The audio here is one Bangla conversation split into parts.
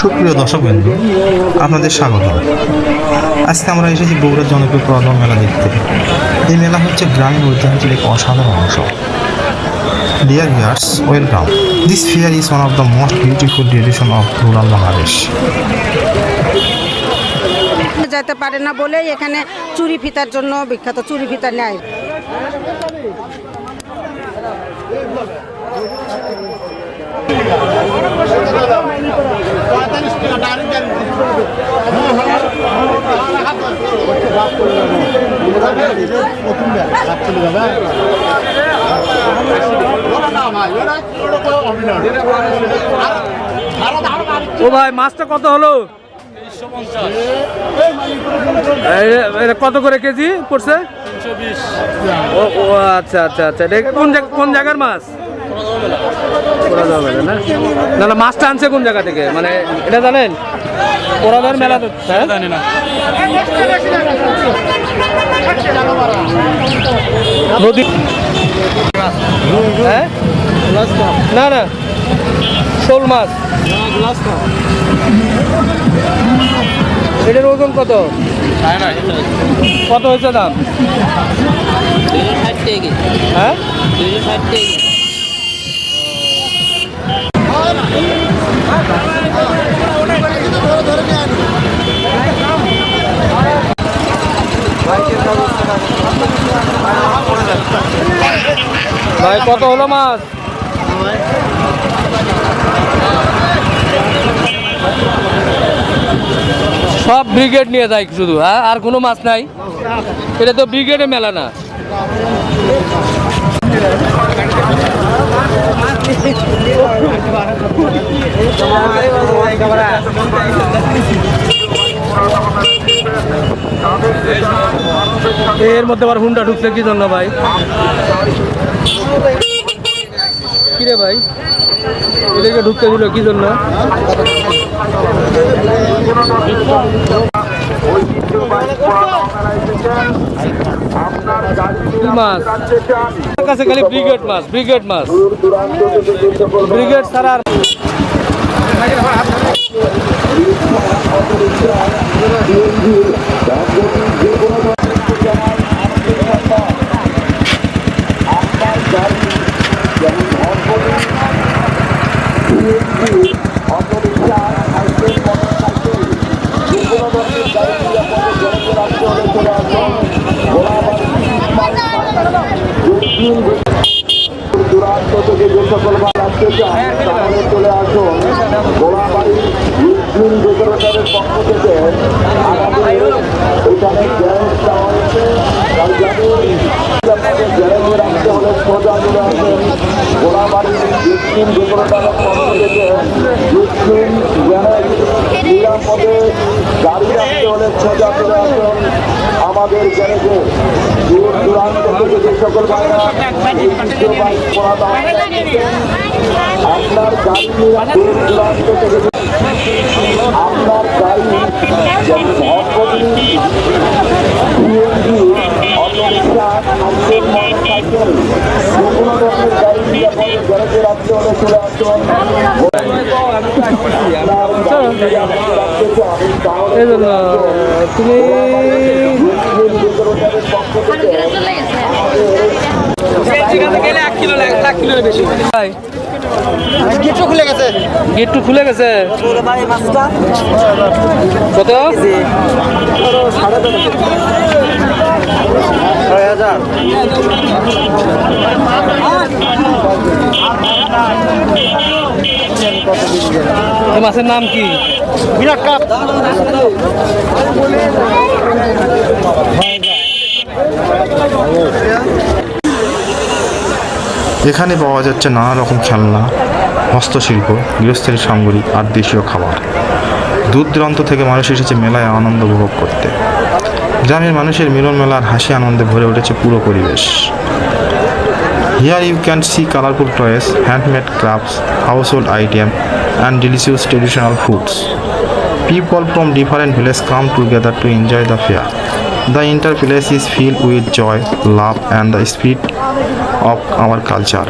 সুপ্রিয় দর্শক বিন্দু আপনাদের স্বাগত। আজকে আমরা এসেছি বগুড়ার জনপ্রিয় পুরাতন মেলা দেখতে। এই মেলা হচ্ছে গ্রামীণ ঐতিহ্যের এক অসাধারণ অংশ। Dear viewers welcome this fair is one of the most beautiful tradition of rural Bangladesh যেতে পারে না বলেই এখানে চুরি ফিতার জন্য বিখ্যাত চুরি ফিতা নেয় ও ভাই, মাছটা কত হলো? কত করে কেজি পড়ছে? ও আচ্ছা আচ্ছা আচ্ছা। কোন কোন জায়গার মাছ? মেলা না না না মাছটা আনছে কোন জায়গা থেকে? মানে এটা জানেন? পোড়াদার মেলা তো হ্যাঁ? জানি না নদী হ্যাঁ? না না। শোল মাছ। এটার ওজন কত? কত হয়েছে দাম? হ্যাঁ? ভাই, কত হলো মাছ? সব ব্রিগেড নিয়ে যায় শুধু হ্যাঁ? আর কোনো মাছ নাই। এটা তো ব্রিগেডে মেলা না। এর মধ্যে আবার হুন্ডা ঢুকছে, কি জন্য ভাই? কিরে ভাই? এদেরকে ঢুকতে দিল, কি জন্য? মাছ আমার কাছে খালি ব্রিগেড মাছ ব্রিগেড মাছ ব্রিগেড ছাড়া আর দূরান্ত থেকে যে সকল বার আসতে চান তাহলে চলে আসুন গোলাবাড়ি মুসলিম ডেকোরেটরের পক্ষ থেকে আমাদের এখানে গ্যারেজ দেওয়া হয়েছে তাই জানুন আপনাদের গ্যারেজে রাখতে হলে সোজা চলে আসেন গোলাবাড়ি মুসলিম ডেকোরেটরের পক্ষ গাড়ি রাখতে হলে সোজা চলে আসুন। আমাদের গ্যারেজে দূর দূরান্ত থেকে যে সকল আপনার গাড়ি দূর দূরান্ত থেকে আপনার গাড়ি যেমন তুমি গেটটা খুলে গেছে গেট খুলে গেছে কত এই মাছের নাম কি? বিরাট কাপ। এখানে পাওয়া যাচ্ছে নানা রকম খেলনা হস্তশিল্প গৃহস্থের সামগ্রী আর দেশীয় খাবার। দূর দূরান্ত থেকে মানুষ এসেছে মেলায় আনন্দ উপভোগ করতে। গ্রামের মানুষের মিলন মেলার হাসি আনন্দে ভরে উঠেছে পুরো পরিবেশ। Here you can see colourful toys handmade crafts household item and delicious traditional foods people from different village come together to enjoy the fair the entire place is fill with joy love and the spirit of our culture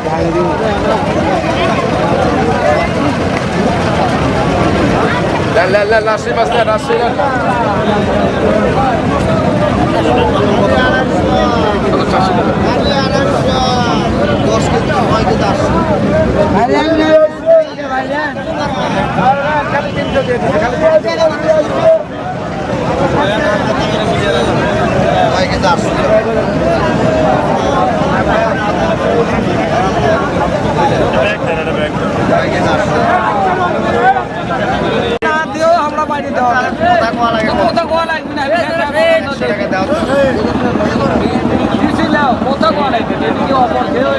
ছাগল ধরা রাশি যখন রাশি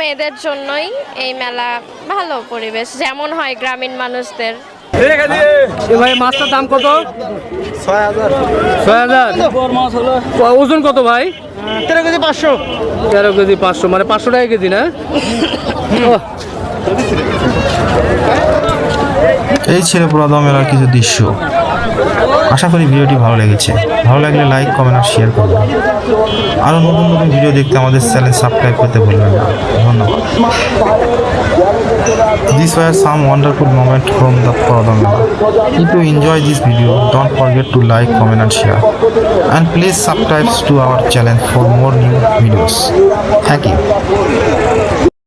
মেয়েদের জন্যই এই মেলা ভালো পরিবেশ যেমন হয় গ্রামীণ মানুষদের। ভাই মাছটার দাম কত? ছয় হাজার। ছয় হাজার? ওজন কত ভাই? তেরো কেজি পাঁচশো। তেরো কেজি পাঁচশো মানে পাঁচশো টাকা কেজি না? এই ছেলে পুরাদম এলার কিছু দৃশ্য। আশা করি ভিডিওটি ভালো লেগেছে। ভালো লাগলে লাইক কমেন্ট আর শেয়ার করবেন। আরও নতুন নতুন ভিডিও দেখতে আমাদের চ্যানেল সাবস্ক্রাইব করতে ভুলবেন না। ধন্যবাদ। This were some wonderful moment from the প্রদম এলা if you enjoy this video don't forget to like comment R share and please subscribe to our channel for more new videos thank you